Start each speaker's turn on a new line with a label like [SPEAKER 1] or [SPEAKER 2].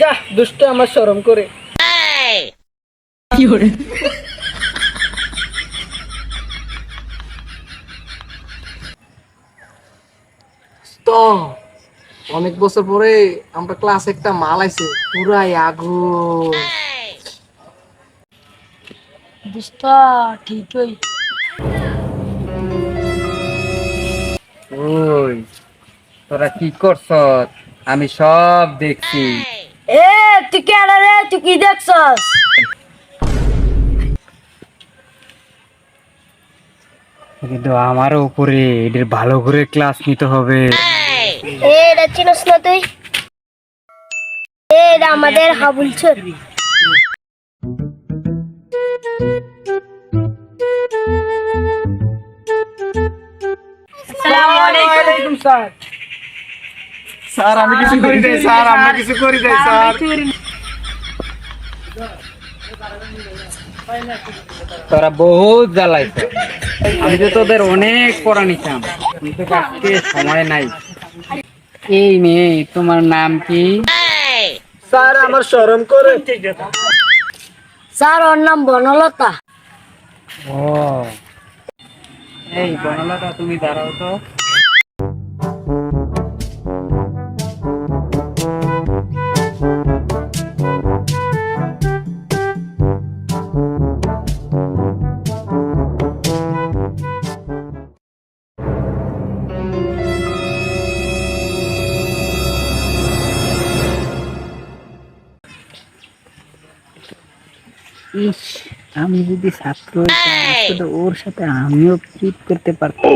[SPEAKER 1] যা দুষ্ট আমার শরম করে কি করে Stop! অনেক বছর পরে আমরা ক্লাস একটা মাল আইছে পুরাই আগুন।
[SPEAKER 2] বুঝতা ঠিকই।
[SPEAKER 3] ওই তোরা কি করছ আমি সব দেখছি।
[SPEAKER 2] এ তুই কে রে? তুই কি দেখছস?
[SPEAKER 3] কিন্তু আমারও উপরে এদের ভালো করে ক্লাস নিতে হবে।
[SPEAKER 2] এটা চিনস না তুই? এটা আমাদের হাবুল ছোট
[SPEAKER 1] স্যার। আমি কিছু করি নাই স্যার আমি কিছু করি নাই স্যার
[SPEAKER 3] তোরা বহুত জ্বালাইছ। আমি তো তোদের অনেক পড়া নিতাম কিন্তু আজকে সময় নাই। এই মেয়ে তোমার নাম কি?
[SPEAKER 1] স্যার আমার শরম করে।
[SPEAKER 2] স্যার ওর নাম বনলতা।
[SPEAKER 3] ও। এই বনলতা তুমি দাঁড়াও তো। ইস আমি যদি ছাত্র ওর সাথে আমিও ফিট করতে পারতাম।